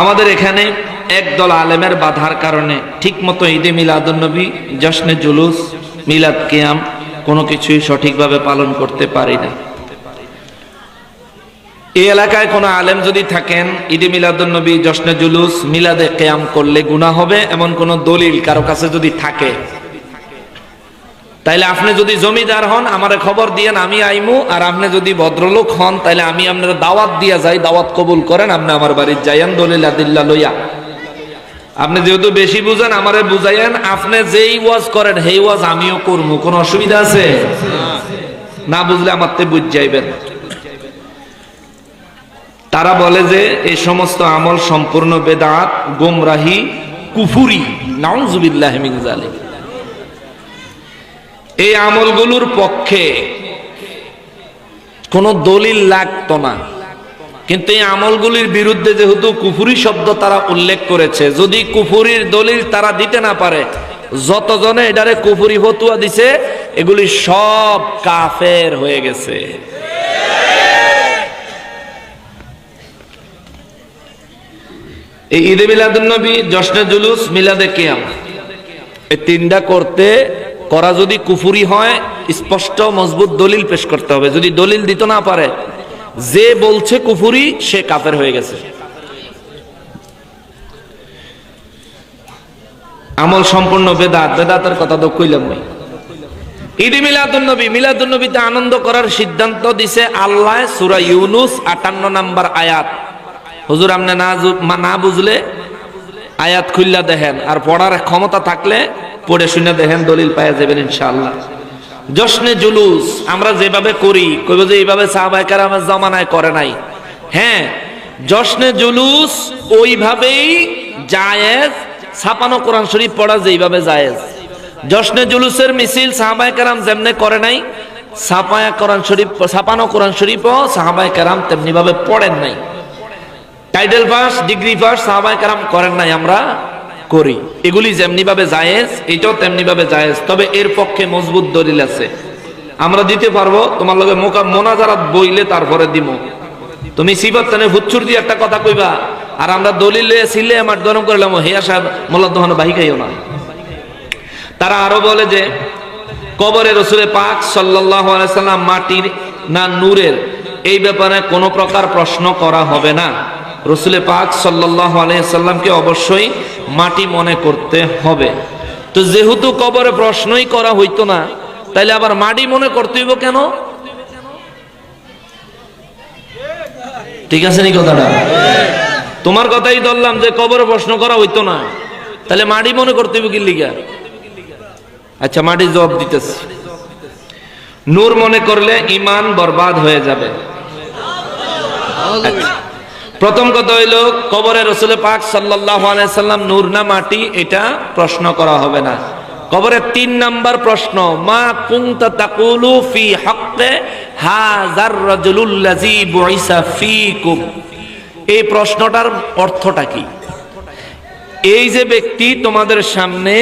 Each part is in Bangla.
আমাদের এখানে একদল আলেমের বাধার কারণে ঠিকমতো ঈদে মিলাদুলনবী জশ্নে জুলুস, মিলাদ কেয়াম কোনো কিছুই সঠিকভাবে পালন করতে পারি না এই এলাকায় কোনো আলেম যদি থাকেন, ঈদে মিলাদুলনবী জশ্নে জুলুস, মিলাদে কেয়াম করলে গুণা হবে এমন কোনো দলিল কারও কাছে যদি থাকে তাইলে আপনি যদি জমিদার হন, আমারে খবর দিয়েন, আমি আইমু, আর আপনি যদি ভদ্রলোক হন, তাইলে আমি আপনার দাওয়াত দিয়া যাই, দাওয়াত কবুল করেন, আপনি আমার বাড়ির যাইয়েন, দলিল আদিল্লা লইয়া। আপনি যেহেতু বেশি বুঝেন, আমারে বুঝাইয়েন, আপনি যেই ওয়াজ করেন, সেই ওয়াজ আমিও করব কোনো অসুবিধা আছে? না বুঝলে আমার তে বুঝ যাইবেন। তারা বলে যে এই সমস্ত আমল সম্পূর্ণ বেদাত, গোমরাহি, কুফুরি, নাউজুবিল্লাহ মিন জালিক এই আমলগুলোর পক্ষে কোনো দলিল লাগতো না। কিন্তু এই আমলগুলির বিরুদ্ধে যেহেতু কুফুরি শব্দ তারা উল্লেখ করেছে, যদি কুফুরির দলিল তারা দিতে না পারে, যতজনে এটারে কুফুরি ফতুয়া দিছে, এগুলি সব কাফের হয়ে গেছে। এই ঈদে মিলাদুন্নবী জশ্নে জুলুস, মিলাদে কিয়াম। এই তিনটা করতে করা যদি কুফুরি হয়, স্পষ্ট, মজবুত দলিল পেশ করতে হবে। যদি দলিল দিতে না পারে, যে বলছে কুফুরি, সে কাফের হয়ে গেছে। আমল সম্পূর্ণ বেদাত, বেদাতের কথা তো কইলাম নাই। ঈদ মিলাদুন নবী, মিলাদুন নবীতে আনন্দ করার সিদ্ধান্ত দিছে আল্লাহ সুরা ইউনুস 58 নাম্বার আয়াত। হুজুর, আপনি না না বুঝলে আয়াত খুললা দেখেন, আর পড়ার ক্ষমতা থাকলে পড়ে শুনে দেখেন দলিল পাওয়া যাবেন ইনশাআল্লাহ। জশ্নে জুলুস, আমরা যেভাবে করি, কইব যে এইভাবে সাহাবায়ে কেরামের জামানায় করে নাই। হ্যাঁ জশ্নে জুলুস ওইভাবেই জায়েজ, ছাপানো কোরআন শরীফ পড়া যেইভাবে জায়েজ। জশ্নে জুলুসের মিছিল সাহাবায়ে কেরাম যেমনে করে নাই, ছাপায়া কোরআন শরীফ, ছাপানো কোরআন শরীফও সাহাবায়ে কেরাম তেমনি ভাবে পড়েন নাই। টাইটেল পাস ডিগ্রি পাস সাহাবায়ে কারাম করেন নাই আমরা। করি। এগুলি যেমনি ভাবে জায়েজ, এটাও তেমনি ভাবে জায়েজ। তবে এর পক্ষে মজবুত দলিল আছে। আমরা দিতে পারব, তোমার লগে মোকা মোনাজারাত বইলে তারপরে দিব তুমি সিবত তানে হুচ্ছুর দিয়ে একটা কথা কইবা, আর আমরা দলিল সিলে আমার গরম করলাম হেয়া সাহেব বাহি খাইও না। তারা আরও বলে যে, কবরে রসুলে পাক সাল্লাহ সাল্লাম মাটির না নূরের, এই ব্যাপারে কোনো প্রকার প্রশ্ন করা হবে না। রসুলে পাক সাল্লাহ আলাইসাল্লামকে অবশ্যই মাটি মনে করতে হবে। তো যেহেতু কবরে প্রশ্নই করা হইতো না, তাইলে আবার মাটি মনে করতে হইব কেন? ঠিক আছে নি কথাটা? তোমার কথাই ধরলাম যে কবরে প্রশ্ন করা হইতো না তাহলে মাটি মনে করতে হইব কি লিগা? আচ্ছা মাটি জবাব দিতেছি। নূর মনে করলে ইমান বরবাদ হয়ে যাবে। আচ্ছা। প্রথম কথা হইল, কবরে রসুল পাক সাল্লাহ সাল্লাম নূর না মাটি, এটা প্রশ্ন করা হবে না। কবরের তিন নাম্বার প্রশ্ন, মা কুংতা তাকুলু ফি হক্কে, হাজার রাজুলুল্লাজি বুইসা ফিকুম। এই প্রশ্নটার অর্থটা কি? এই যে ব্যক্তি তোমাদের সামনে,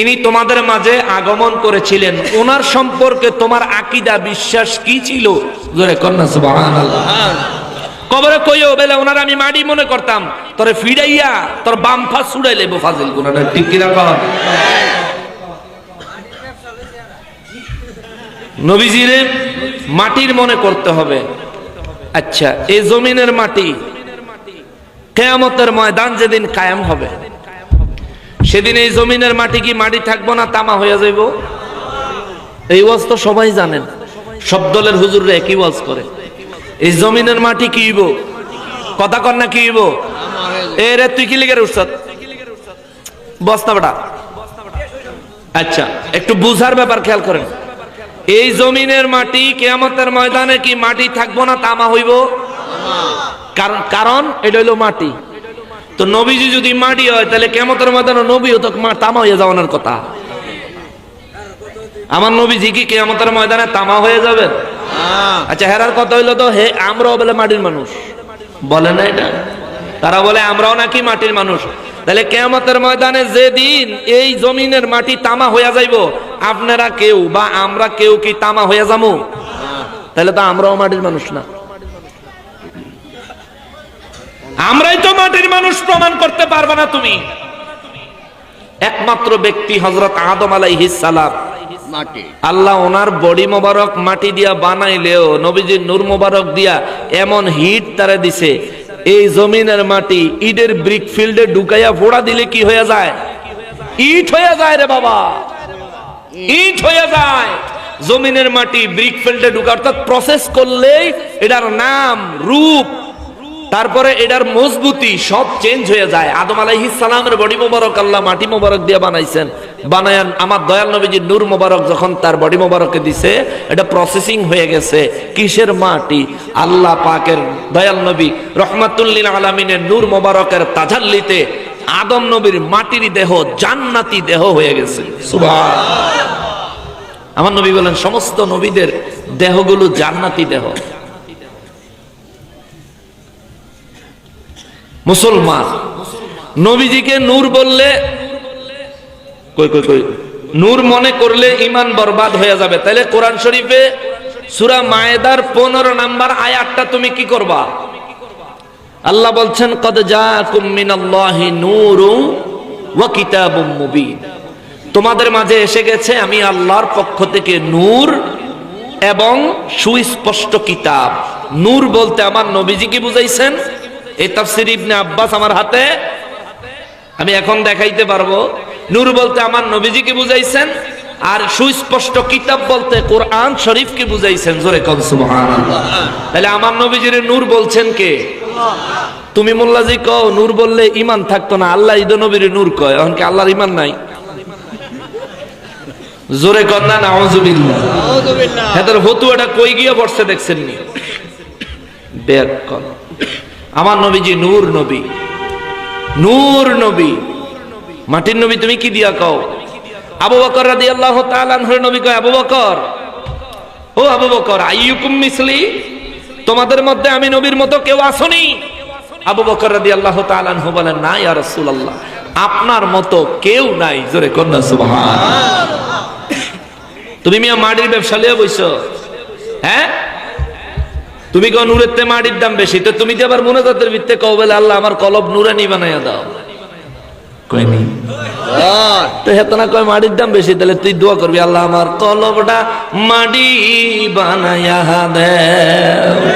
ইনি তোমাদের মাঝে আগমন করেছিলেন, ওনার সম্পর্কে তোমার আকিদা, বিশ্বাস কি ছিল? জোরে কন্যা সুবহানাল্লাহ। কবরে কইও বেলে ওনার আমি মাটি মনে করতাম। তোরে ফিডাইয়া তোর বাম ফাস ছুড়াই লেবো ফাজিল কোনটা ঠিক কিনা কর নবীজিরে মাটির মনে করতে হবে। আচ্ছা এই জমিনের মাটি কেয়ামতের ময়দান যেদিন কায়েম হবে সেদিন এই জমিনের মাটি কি মাটি থাকব না তামা হয়ে যাইব? এই ওয়াজ তো সবাই জানেন। সব দলের হুজুররা একই ওয়াজ করে। এই জমিনের মাটি কি হইব? কথা কর না, কি হইব? এ রে, তুই কি লিখে উঠছ বস্তা বেটা। আচ্ছা একটু বুঝার ব্যাপার খেয়াল করেন। এই জমিনের মাটি কেয়ামতের ময়দানে কি মাটি থাকব না তামা হইব? কারণ কারণ এটা হইল মাটি। তো নবীজি যদি মাটি হয়, তাহলে কেমতের ময়দানে নবী তো তামা হয়ে যাওয়ানোর কথা। আমার নবীজি কি কেমতের ময়দানে তামা হয়ে যাবেন? আচ্ছা হেরার কথা হইল তো, হে আমরাও বলে মাটির মানুষ। বলে না এটা? তারা বলে, আমরাও নাকি মাটির মানুষ। তাহলে কেয়ামতের ময়দানে যেদিন এই জমিনের মাটি তামা হইয়া যাইব, আপনারা কেউ বা আমরা কেউ কি তামা হইয়া যাব তাহলে তো আমরাও মাটির মানুষ না। আমরাই তো মাটির মানুষ, প্রমাণ করতে পারবে না তুমি। একমাত্র ব্যক্তি হজরত আদম আলাইহিস সালাম। মাটি। আল্লাহ ওনার বডি মোবারক মাটি দিয়া বানাইলেও নবীজির নূর মোবারক দিয়া এমন হিট তারা দিছে, এই জমিনের মাটি ইটের ব্রিক ফিল্ডে ঢুকাইয়া ফোড়া দিলে কি হয়ে যায়? ইট হয়ে যায় রে বাবা। ইট হয়ে যায়। জমিনের মাটি ব্রিক ফিল্ডে ঢুকা অর্থাৎ প্রসেস করলেই এটার নাম রূপ। তারপরে এটার মজবুতি সব চেঞ্জ হয়ে যায়। আদম আলাইহিস সালামের বডি মোবারক আল্লাহ মাটি মোবারক দিয়ে বানাইছেন। বানায়ান আমার দয়াল নবীজি নূর মোবারক যখন তার বডি মোবারকে দিছে, এটা প্রসেসিং হয়ে গেছে। কিসের মাটি? আল্লাহ পাকের দয়াল নবী রহমাতুল্লিল আলমিনের নূর মোবারকের তাজাল্লিতে আদম নবীর মাটির দেহ জান্নাতি দেহ হয়ে গেছে। আমার নবী বলেন, সমস্ত নবীদের দেহগুলো জান্নাতি দেহ। মুসলমান। নবীজিকে নূর বললে, কই কই কই, নূর মনে করলে ইমান বরবাদ হয়ে যাবে। তাহলে কোরআন শরীফে সুরা মায়েদার পনেরো নাম্বার আয়াতটা তুমি কি করবা? আল্লাহ বলছেন, কদ জাকুম মিনাল্লাহি নূরু ওয়া কিতাবুম মুবিন। তোমাদের মাঝে এসে গেছে, আমি আল্লাহর পক্ষ থেকে নূর এবং সুস্পষ্ট কিতাব। নূর বলতে আমার নবীজি কি বুঝাইছেন? এই তাফসির ইবনে আব্বাস আমার হাতে। আমি এখন দেখাইতে পারব। নূর বলতে আমার নবীজিকে বুঝাইছেন আর সুস্পষ্ট কিতাব বলতে কোরআন শরীফকে বুঝাইছেন। জোরে কম সুবহানাল্লাহ। তাহলে আমার নবীজির নূর বলছেন কে? তুমি মোল্লাজি কও নূর বললে ইমান থাকতো না আল্লাহ ঈদ নবীর নূর কয়। এখন কি আল্লাহর ইমান নাই? জোরে কন্যা নাউজুবিল্লাহ। হেদের হতুয়াটা কই গিয়ে বসছে দেখছেন নি বের কর আমার নবীজি নূর নবী। নূর নবী। মাটির নবী তুমি কি দিয়া কও? আবু বকর রাদিয়াল্লাহু তাআলা আনহুর নবী কয়, আবু বকর, ও আবু বকর, আইয়ুকুম মিসলি? তোমাদের মধ্যে আমি নবীর মতো কেউ আসনি? আবু বকর রাদিয়াল্লাহু তাআলা আনহু বলেন, না, ইয়া রাসূলুল্লাহ, আপনার মতো কেউ নাই। জোরে কন্যা সুবহান তুমি মিয়া মাটির ব্যবসা লিয়ে বইছো? হ্যাঁ? তুমি কো নূরের তে মাটির দাম বেশি তো তুমি তো আবার মুনাজাতের ভিত্তে কও বলে আল্লাহ আমার কলব নুরানি বানাইয়া দাও। কয়নি তো হেত না কয় মাটির দাম বেশি তাহলে তুই দোয়া করবি আল্লাহ আমার কলবটা মাটি বানাইয়া দে।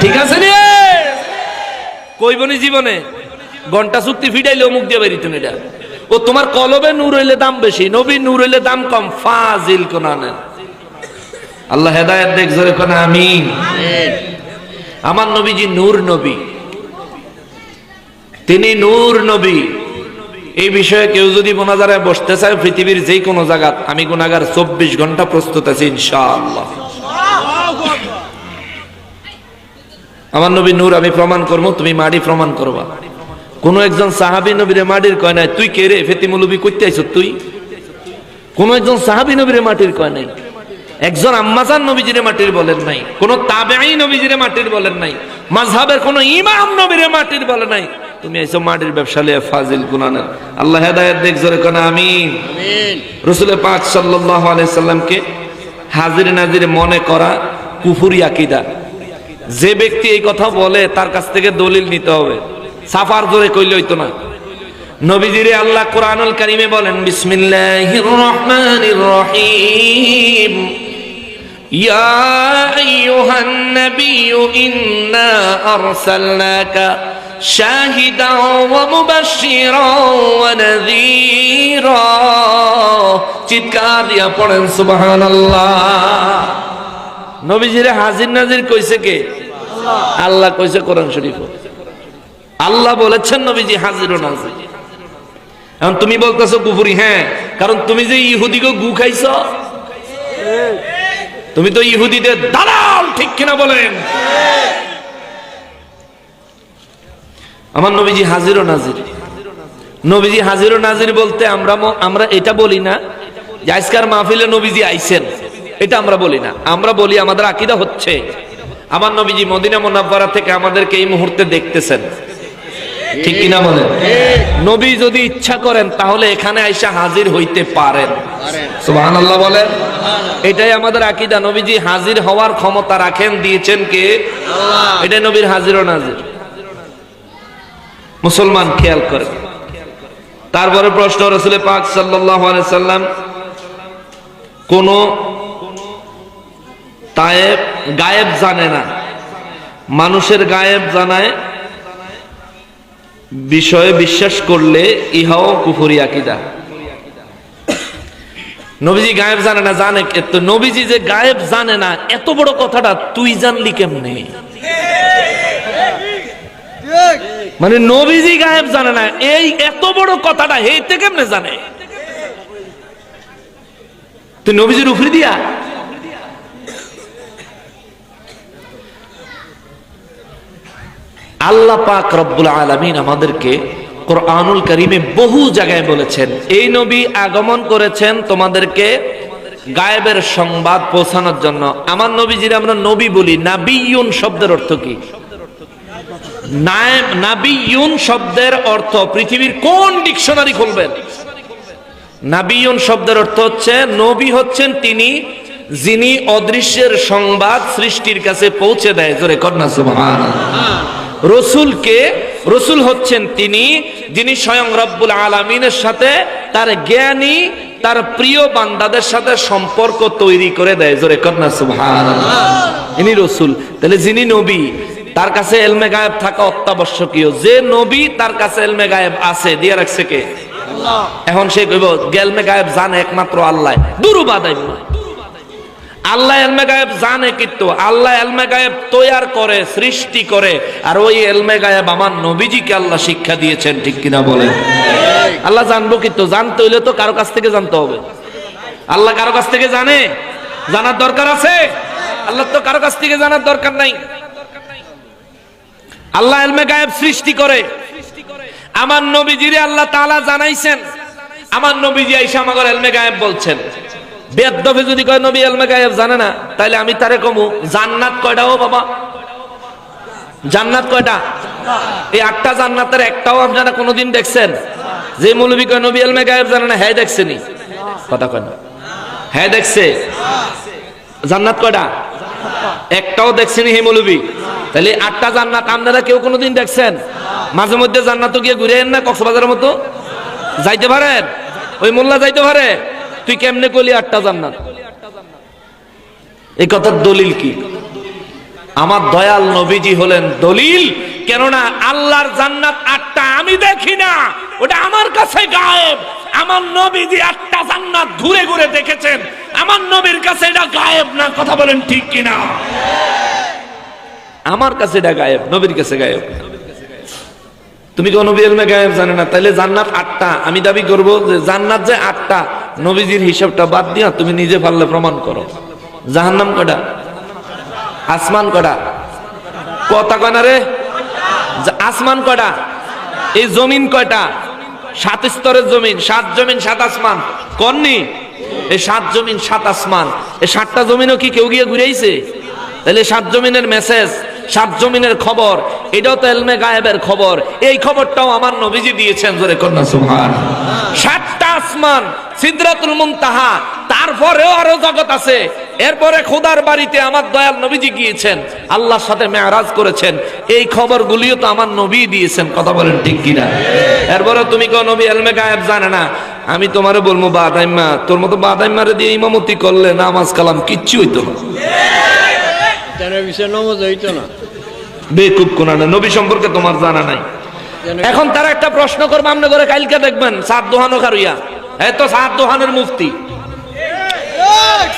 ঠিক আছে রে? কইবনি জীবনে? ঘণ্টা চুক্তি ফিটাইলে মুখ দিয়ে বেরিত এটা। ও তোমার কলবে নূর হইলে দাম বেশি নবী নূর হইলে দাম কম ফাজিল কোনানের আল্লাহ হেদায়েত দেখ জোরে কোনা আমিন। আমার নবীজি নূর নবী। তিনি নূর নবী। এই বিষয়ে কেউ যদি মোনাজারায় বসতে চায়, পৃথিবীর যে কোনো জায়গা আমি গুনাগার চব্বিশ ঘণ্টা প্রস্তুত আছি, ইনশাআল্লাহ। আমার নবী নূর, আমি প্রমাণ করব, তুমি মাটি প্রমাণ করবা। কোন একজন সাহাবি নবীরে মাটির কয় নাই, তুই কে রে? ফেতিমুলুবি করতে আইছ তুই? কোন একজন সাহাবি নবীরে মাটির কয় নাই। একজন আম্মাজান নবীজিরে মাটির বলেন নাই কোন তাবেঈ নবীজিরে মাটির বলেন নাই মাযহাবের কোন ইমাম নবীরে মাটির বলে নাই। তুমি এসো মাটির ব্যবসা লিয়ে ফাজিল গুনানের। আল্লাহ হেদায়েত দেখ জোরে কোন আমিন। আমিন। রসুলের পাক সাল্লাল্লাহু আলাইহি সাল্লামকে হাজির নাজির মনে করা কুফুরি আকিদা। যে ব্যক্তি এই কথা বলে তার কাছ থেকে দলিল নিতে হবে। সাফার ধরে কইলে হইতো না। নবীজিরে আল্লাহ কোরআনুল কারিমে বলেন বিসমিল্লাহির রহমানির রহিম। নাবিয়্যু ইন্না আরসালনাকা শাহিদান ওয়া মুবাশশিরান ওয়া নাযীরা। চিৎকার দিয়া পড়েন, সুবহানাল্লাহ। নবীজিরে হাজির নাজির কইছে কে? আল্লাহ কইছে কোরআন শরীফ। আল্লাহ বলেছেন নবীজি হাজির নাজির। এখন তুমি বলতেছো কুফুরি হ্যাঁ কারণ তুমি যে ইহুদিকে গু খাইছ? তুমি তো ইহুদিদের দালাল, ঠিক কিনা বলেন? আমার নবীজি হাজির ও নাজির। নবীজি হাজির ও নাজির বলতে আমরা আমরা এটা বলি না যে আজকার মাহফিলে নবীজি আইছেন। এটা আমরা বলি না। আমরা বলি আমাদের আকিদা হচ্ছে। আমার নবীজি মদিনা মোনাব্বারা থেকে আমাদেরকে এই মুহূর্তে দেখতেছেন। ঠিক কিনা বলেন নবী যদি ইচ্ছা করেন তাহলে এখানে আইসা হাজির হইতে পারেন। পারেন সুবহানাল্লাহ বলেন। এটাই আমাদের আকিদা। নবীজি হাজির হওয়ার ক্ষমতা রাখেন দিয়েছেন কে? আল্লাহ। এটা নবীর হাজির ও নাজির। মুসলমান খেয়াল করে। তারপরে প্রশ্ন রসুল পাক সাল্লাহ সাল্লাম কোন গায়েব জানে না। মানুষের গায়েব জানায় বিষয়ে বিশ্বাস করলে ইহাও কুফরি আকিদা। নবীজি গায়েব জানে না, জানে তো নবীজি যে গায়েব জানে না, এত বড় কথাটা তুই জানলি কেমনে? মানে নবীজি গায়েব জানে না, এই এত বড় কথাটা হেইতে কেমনে জানে? তুই নবীজির উফরি দিয়া? আল্লাহ পাক রব্বুল আলামিন আমাদেরকে কোরআনুল করিমে বহু জায়গায় বলেছেন, এই নবী আগমন করেছেন তোমাদেরকে গায়েবের সংবাদ পৌঁছানোর জন্য। আমার নবীজির আমরা নবী বলি, নাবিয়ুন শব্দের অর্থ কি? নাবিয়ুন শব্দের অর্থ, পৃথিবীর কোন ডিকশনারি খুলবেন? নাবিয়ুন শব্দের অর্থ হচ্ছে, নবী হচ্ছেন তিনি, যিনি অদৃশ্যের সংবাদ সৃষ্টির কাছে পৌঁছে দেয়। জোরে কন্যা সুবহান রসুলকে রসুল হচ্ছেন তিনি যিনি স্বয়ং রব্বুল আলমিনের সাথে তার জ্ঞানী তার প্রিয় বান্দাদের সাথে সম্পর্ক তৈরি করে দেয়। জোরে কন্যা সুবহান ইনি রসুল। তাহলে যিনি নবী তার কাছে এলমে গায়েব থাকা অত্যাবশ্যকীয়। যে নবী তার কাছে এলমে গায়েব আছে দিয়ে রাখছে কে? এখন সে কইব গেলমে গায়েব জানে একমাত্র আল্লাহ। দুরু বাদাই আল্লাহ এলমে গায়েব জানে কিন্তু, আল্লাহ এলমে গায়েব তৈয়ার করে, সৃষ্টি করে, আর ওই এলমে গায়েব আমার নবীজিকে আল্লাহ শিক্ষা দিয়েছেন, ঠিক কিনা বলেন? আল্লাহ জানব কিন্তু, জানতে হইলে তো কারও কাছ থেকে জানতে হবে। আল্লাহ কারও কাছ থেকে জানে? জানার দরকার আছে? আল্লাহ তো কারও কাছ থেকে জানার দরকার নাই। আল্লাহ এলমে গায়েব সৃষ্টি করে। আমার নবীজিরে আল্লাহ তাআলা জানাইছেন। আমার নবীজি আইসা আমাকে এলমে গায়েব বলছেন। বেদবে যদি কয় নবী আলমে গায়েব জানে না, তাইলে আমি তারে কমু, জান্নাত কয়টা ও বাবা? জান্নাত কয়টা? এই আটটা জান্নাতের একটাও আপনারা কোনোদিন দেখছেন? যে মৌলবী কয় নবী আলমে গায়েব জানে না হ্যাঁ দেখছেনি কথা কয় না। হ্যাঁ দেখছে? জান্নাত কয়টা? একটাও দেখছেনি হে মৌলবী? তাহলে আটটা জান্নাত আপনারা কেউ কোনোদিন দেখছেন? মাঝে মধ্যে জান্নাতও গিয়ে ঘুরে না, কক্সবাজারের মতো? যাইতে পারেন? ওই মোল্লা যাইতে পারে? তুই কেমনে করলি আটটা জান্নাত? এই কথার দলিল কি? আমার দয়াল নবীজি হলেন দলিল, কেননা আল্লাহর জান্নাত আটটা আমি দেখি না, ওটা আমার কাছে গায়েব। আমার নবীজি আটটা জান্নাত ঘুরে ঘুরে দেখেছেন, আমার নবীর কাছে এটা গায়েব না, কথা বলেন ঠিক কিনা? আমার কাছে এটা গায়েব, নবীর কাছে গায়েব না। তুমি কোন নবী গায়েব জানে না। তাইলে জান্নাত আটটা। আমি দাবি করব যে জান্নাত যে আটটা, নবীজির হিসাবটা বাদ দিয়া তুমি নিজে পারলে প্রমাণ করো। জাহান্নাম কটা আসমান কটা কথা কয় না রে? আসমান কটা এই জমিন কয়টা? সাত স্তরের জমিন, সাত জমিন, সাত আসমান। কননি এই সাত জমিন, সাত আসমান। এই সাতটা জমিনও কি কেউ গিয়ে ঘুরেইছে? তাহলে সাত জমিনের মেসেজ সাত জমিনের খবর, এটাও তো এলমে গায়েবের খবর। এই খবরটাও আমার নবীজি দিয়েছেন জোরে কন্যা, সুবহান। সাতটা আসমান, সিদরাতুল মুনতাহা, তারপরেও আরও জগৎ আছে। এরপরে খোদার বাড়িতে আমার দয়াল নবীজি গিয়েছেন, আল্লাহর সাথে মেয়ারাজ করেছেন। এই খবরগুলিও তো আমার নবী দিয়েছেন, কথা বলেন ঠিক কিনা? এরপরে তুমি কেউ নবী, এলমে গায়েব জানে না। আমি তোমারে বলব বাদাইম্মা তোর মতো বাদাইম্মারে দিয়ে ইমামতি করলে নামাজ কালাম কিচ্ছু হইতো না। বেকুব কোনা না নবী সম্পর্কে তোমার জানা নাই। এখন তারা একটা প্রশ্ন করবে আপনি করে কালকে দেখবেন, সাত দোহানো খারুইয়া। এই তো সাত দোহানের মুফতি।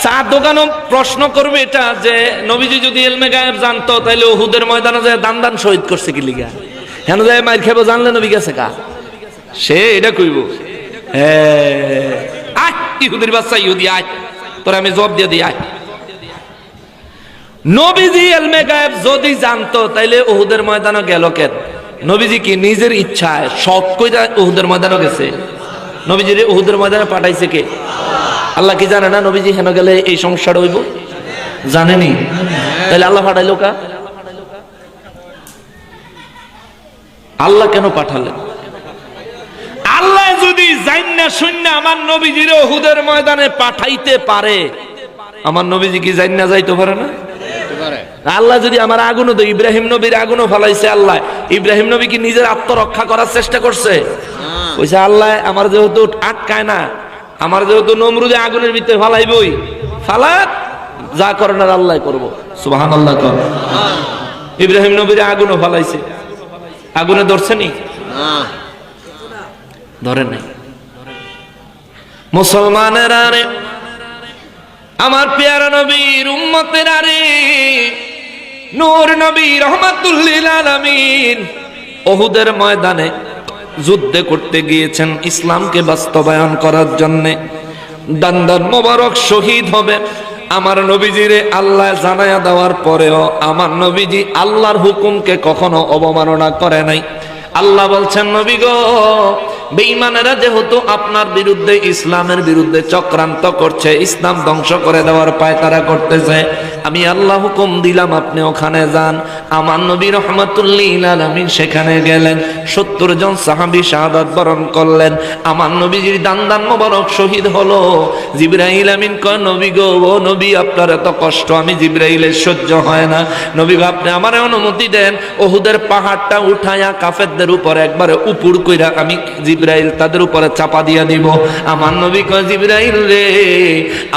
সাত দোকানও প্রশ্ন করবে এটা যে, নবীজি যদি এলমে গায়েব জানতো তাহলে ওহুদের ময়দানে যায় দান দান শহীদ করছে কি লিগা? হেন যায় মাইর খেবো জানলে নবী গেছে কা? সে এটা কইব। হ্যাঁ আয়, ইহুদির বাচ্চা ইহুদি, আয়। তোর আমি জব দিয়ে দিই, আয়। নবীজি এলমে গায়েব যদি জানতো, তাইলে ওহুদের ময়দানও গেল কেন? নবীজি কি নিজের ইচ্ছায় শখ কইরা ওহুদের ময়দানও গেছে? নবীজির ওহুদের ময়দানে পাঠাইছে কে? আল্লাহ কি জানে না নবীজি হেন গেলে এই সমস্যাটা হইব? জানেনি। তাহলে আল্লাহ পাঠাইলো কা? আল্লাহ কেন পাঠালেন? আল্লাহ যদি জান্না শূন্য আমার নবীজির ওহুদের ময়দানে পাঠাইতে পারে, আমার নবীজি কি জান্না যাইতে পারে না? আল্লাহ যদি আমার আগুনও দেয় ইব্রাহিম নবীর আগুনও ফালাইছে আল্লাহ। ইব্রাহিম নবী কি নিজের আত্মরক্ষা করার চেষ্টা করছে? কইছে আল্লাহ আমার যেহেতু আটকায় না আমার যেহেতু নমরুদে আগুনের ভিতরে ফালাইবই ফালাত যা করেন আর আল্লাহ করব। সুবাহান আল্লাহ কর ইব্রাহিম নবীর আগুনও ফালাইছে। আগুনে ধরছে নি? হ্যাঁ ধরে নাই। মুসলমানের আরে আমার পেয়ারা নবীর উম্মতের আরে নূর নবী রহমাতুল্লিল আলামিন। ওহুদের ময়দানে যুদ্ধে করতে গিয়েছেন ইসলামকে বাস্তবায়ন করার জন্যে। দান্দার মোবারক শহীদ হবে। আমার নবীজিরে আল্লাহ জানায়া দেওয়ার পরেও আমার নবীজি আল্লাহর হুকুমকে কখনো অবমাননা করে নাই। আল্লাহ বলছেন, নবী গো, বেঈমানেরা যেহেতু আপনার বিরুদ্ধে ইসলামের বিরুদ্ধে চক্রান্ত করছে, ইসলাম ধ্বংস করে দেওয়ার পায় তারা করতেছে, আমি আল্লাহ হুকুম দিলাম, আপনি ওখানে যান। আমার নবী রহমতুল্লিল আলমিন সেখানে গেলেন, সত্তর জন সাহাবি শাহাদাত বরণ করলেন। আমার নবীজির দান দান মোবারক শহীদ হলো। জিব্রাহিল আমিন কয়, নবী গো, ও নবী, আপনার এত কষ্ট, আমি জিব্রাহিলের সহ্য হয় না। নবী আপনি আমার অনুমতি দেন, ওহুদের পাহাড়টা উঠায়া কাফেরদের উপর একবারে উপুর কইরা আমি জিব্রাইল তাদের উপরে চাপা দিয়া দিব। আমার নবী কয়, জিব্রাইল রে,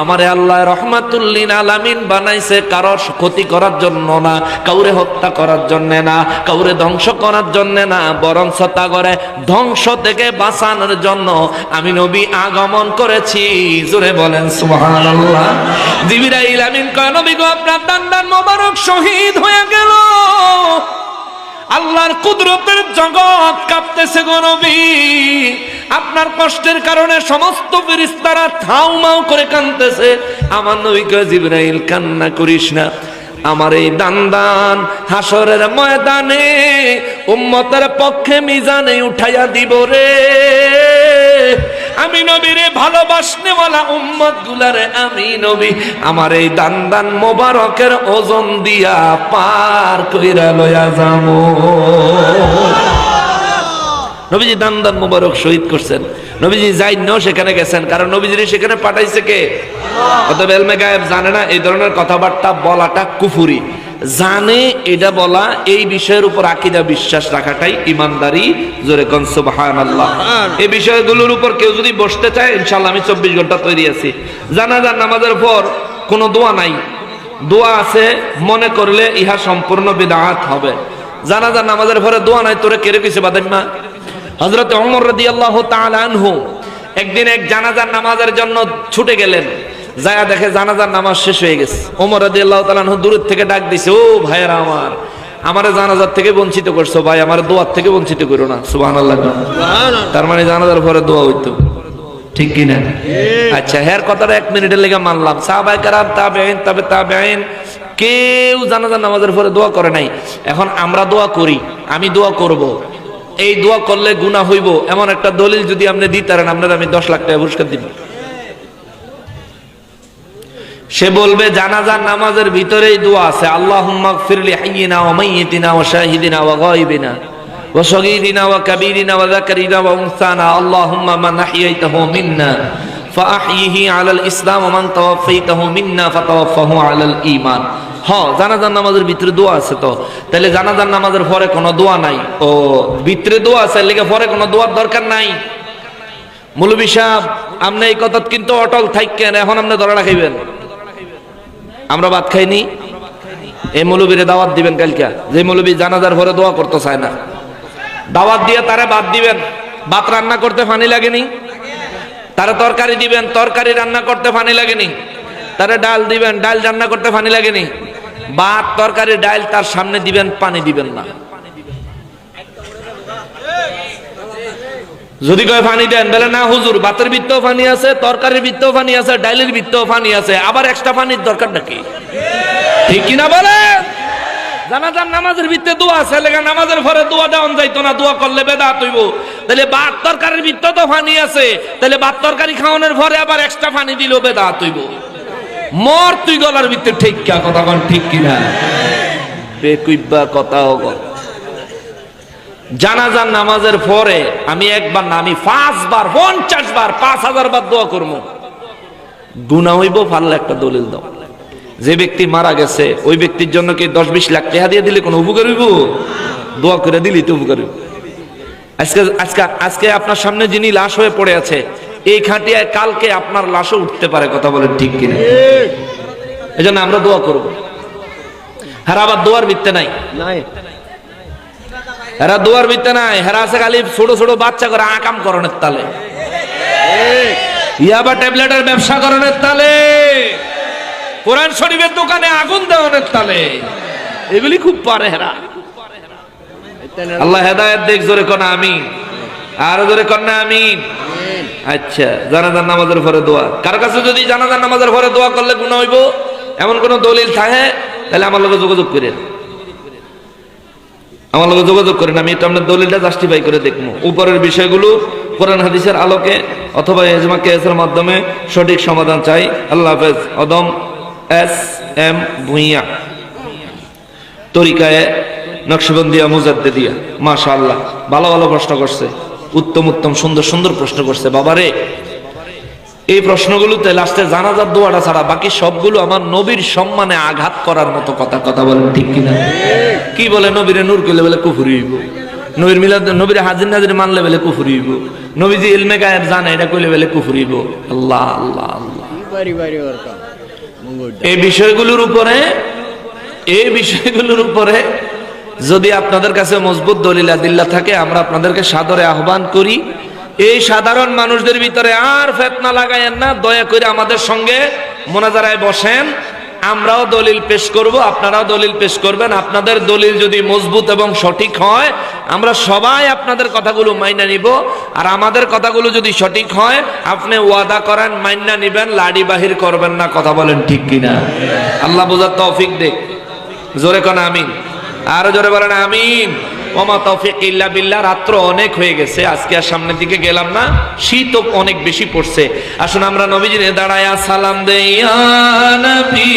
আমারে আল্লাহ রহমাতুল্লিন আলামিন বানাইছে কারোর ক্ষতি করার জন্য না, কাউরে হত্যা করার জন্য না, কাউরে ধ্বংস করার জন্য না, বরং সত্তা করে ধ্বংস থেকে বাঁচানোর জন্য আমি নবী আগমন করেছি। জোরে বলেন, সুবহানাল্লাহ। জিব্রাইল আমিন কয়, নবী গো, আপনার দান দান মোবারক শহীদ হয়ে গেল। আল্লাহর কুদরতের জগৎ কাঁপতেছে গো নবী। আপনার কষ্টের কারণে সমস্ত ফেরেশতারা থাউ মাউ করে কাঁদতেছে। আমার নবী কয়, জিবরাইল, কান্না করিস না। আমার এই দান দান হাসরের ময়দানে উম্মতের পক্ষে মিজানে উঠাইয়া দিব রে। আমি নবীরে ভালোবাসনে বলা উম্মত গুলারে আমি নবী। আমার এই দান দান মোবারকের ওজন দিয়া পার কইরা লয়া যামো নবীজি দান দান মোবারক শহীদ করছেন। নবীজি যাই ন সেখানে গেছেন। কারণ নবীজি সেখানে পাঠাইছে কে? অতএব এলমে গায়েব জানে না, এই ধরনের কথাবার্তা বলাটা কুফুরি। জানে এটা বলা এই বিষয়ের উপর আকিদা বিশ্বাস রাখাটাই ইমানদারি। জোরে কন সুবহানাল্লাহ। এই বিষয়গুলোর উপর কেউ যদি বসতে চায় ইনশাল্লাহ আমি চব্বিশ ঘণ্টা তৈরি আছি। জানাজার নামাজের পর কোনো দোয়া নাই। দোয়া আছে মনে করলে ইহা সম্পূর্ণ বিদাত হবে। জানাজার নামাজের পরে দোয়া নাই তোরে কেড়ে কিছু বাদাইমা হজরত অমর রাদি আল্লাহ আনহু একদিন এক জানাজার নামাজের জন্য ছুটে গেলেন। যায়া দেখে জানাজার নামাজ শেষ হয়ে গেছে। ওমর রাদি আল্লাহ দূরের থেকে ডাক দিছে ও ভাইয়েরা আমার আমারে জানাজার থেকে বঞ্চিত করছ ভাই আমার দোয়ার থেকে বঞ্চিত করো না। সুবাহ আল্লাহ তার মানে জানাজার পরে দোয়া হইতো। ঠিক কি না আচ্ছা কথাটা এক মিনিটের লেগে মানলাম। সাহাবাই কারাম তবে কেউ জানাজার নামাজের পরে দোয়া করে নাই। এখন আমরা দোয়া করি আমি দোয়া করব। এই দোয়া করলে গুনাহ হইব। এমন একটা দলিল যদি আপনি দিতারেন আপনার আমি দশ লাখ টাকা পুরস্কার দিব। সে বলবে, জানাজার নামাজের ভিতরেই দোয়া আছে আল্লাহ ফিরলি হাইয়িনা ও মাইয়িনা ও শাহিদিনা ও গাইবিনা ও ও ও ও উনসানা মিন্না আলাল ইসলাম ও মান তাওয়াফাইতাহু মিন্না ফাতাওয়াফাহু আলাল হ হ্যাঁ, জানাজার নামাজের ভিতরে দোয়া আছে তো। তাহলে জানাজার নামাজের পরে কোনো দোয়া নাই। ও, ভিতরে দোয়া আছে, লেগে পরে কোনো দোয়ার দরকার নাই। মুলবি সাহেব আপনি এই কথা কিন্তু অটল থাকেন এখন আপনি ধরে রাখিবেন আমরা ভাত খাইনি। এই মৌলবীরে দাওয়াত দিবেন কালকে। যে মৌলবী জানাজার ভরে দোয়া করতে চায় না। দাওয়াত দিয়ে তারা ভাত দিবেন। ভাত রান্না করতে ফানি লাগেনি। তারা তরকারি দিবেন। তরকারি রান্না করতে ফানি লাগেনি। তারা ডাল দিবেন। ডাল রান্না করতে ফানি লাগেনি। ভাত, তরকারি, ডাল তার সামনে দিবেন, পানি দিবেন না। যদি কয় পানি দেন, বলে, না, হুজুর, ভাতের ভিত্তেও পানি আছে, তরকারির ভিত্তেও পানি আছে, ডাইলের ভিত্তেও পানি আছে, আবার এক্সট্রা পানির দরকার নাকি? ঠিক কিনা বলে জানাজার নামাজের ভিত্তে দোয়া আছে লেখা নামাজের পরে দোয়া দেওয়ান যাইতো না, দোয়া করলে বেদা তৈব তাহলে ভাত তরকারির ভিত্তে তো পানি আছে, তাহলে ভাত তরকারি খাওয়ানোর পরে আবার এক্সট্রা পানি দিল বেদা তৈব মর তুই গলার ভিত্তে ঠিক কথা কন, ঠিক কিনা বেকুইব্বা, কথা হোক জানাজার নামাজের পরে আমি একবার না আমি পাঁচবার পঞ্চাশ বার পাঁচ হাজার বার দোয়া করব। গুণা হইব পারলে একটা দলিল দাও। যে ব্যক্তি মারা গেছে ওই ব্যক্তির জন্য কি দশ বিশ লাখ টাকা দিয়ে দিলে কোনো উপকার হইব? দোয়া করে দিলি তো উপকার হইব। আজকে আজকে আজকে আপনার সামনে যিনি লাশ হয়ে পড়ে আছে এই খাটিয়ায় কালকে আপনার লাশও উঠতে পারে কথা বলেন ঠিক কিনা? এই জন্য আমরা দোয়া করব। হ্যাঁ আবার দোয়ার ভিত্তে নাই। এরা দোয়ার ভিত্তে নাই হেরা আছে খালি ছোট ছোট বাচ্চা করে আকাম করণের তালে। ইয়াবা ট্যাবলেটের ব্যবসা করণের তালে। কোরআন শরীফের দোকানে আগুন দেওয়ানের তালে। এগুলি খুব পারে হেরা। আল্লাহ হেদায়েত দেখ, জোরে কোন আমিন। আর জোরে কর না আমিন। আচ্ছা জানাজার নামাজের পরে দোয়া। কার কাছে যদি জানাজার নামাজের পরে দোয়া করলে গুণ হইব, এমন কোন দলিল থাকে, তাহলে আমার লগে যোগাযোগ করেন। আমার লগে যোগাযোগ করেন, আমি এটা আপনার দলিলটা জাস্টিফাই করে দেখব। উপরের বিষয়গুলো কোরআন, হাদিসের আলোকে অথবা এজমা কেসের মাধ্যমে সঠিক সমাধান চাই। আল্লাহ হাফেজ। অদম এস এম ভুইয়া। তরিকায় নকশবন্দিয়া মুজাদ্দে দিয়া মাশা আল্লাহ ভালো ভালো প্রশ্ন করছে। উত্তম উত্তম, সুন্দর সুন্দর প্রশ্ন করছে। বাবারে এই প্রশ্নগুলোতে লাস্টে জানাজার দোয়াটা ছাড়া বাকি সবগুলো আমার নবীর সম্মানে আঘাত করার মতো কথা কথা বলেন ঠিক কিনা? কি বলে নবীরে নূর করলে বলে কুফুরি হইব। নবীর মিলাদ নবীরে হাজির নাজির মানলে বলে কুফুরি হইব। নবীজি ইলমে গায়েব জানে, এটা কইলে বলে হইব। আল্লাহ আল্লাহ আল্লাহ। এই বিষয়গুলোর উপরে এই বিষয়গুলোর উপরে যদি আপনাদের কাছে মজবুত দলিল আদিল্লা থাকে, আমরা আপনাদেরকে সাদরে আহ্বান করি। এই সাধারণ মানুষদের ভিতরে আর ফেতনা লাগায়েন না, দয়া করে আমাদের সঙ্গে মোনাজারায় বসেন। আমরাও দলিল পেশ করব, আপনারাও দলিল পেশ করবেন। আপনাদের দলিল যদি মজবুত এবং সঠিক হয়, আমরা সবাই আপনাদের কথাগুলো মাইনা নিব। আর আমাদের কথাগুলো যদি সঠিক হয়, আপনি ওয়াদা করেন, মাইনা নিবেন, লাড়ি বাহির করবেন না, কথা বলেন ঠিক কিনা? আল্লাহ বোঝার তৌফিক দেখ জোরে কোন আমিন। আরও জোরে বলেন আমিন। ওমা তৌফিক ইল্লা বিল্লাহ, রাত্র অনেক হয়ে গেছে, আজকে আর সামনের দিকে গেলাম না, শীত অনেক বেশি পড়ছে। আসুন আমরা নবীজিরে দাঁড়ায়া সালাম দেয়া নবী।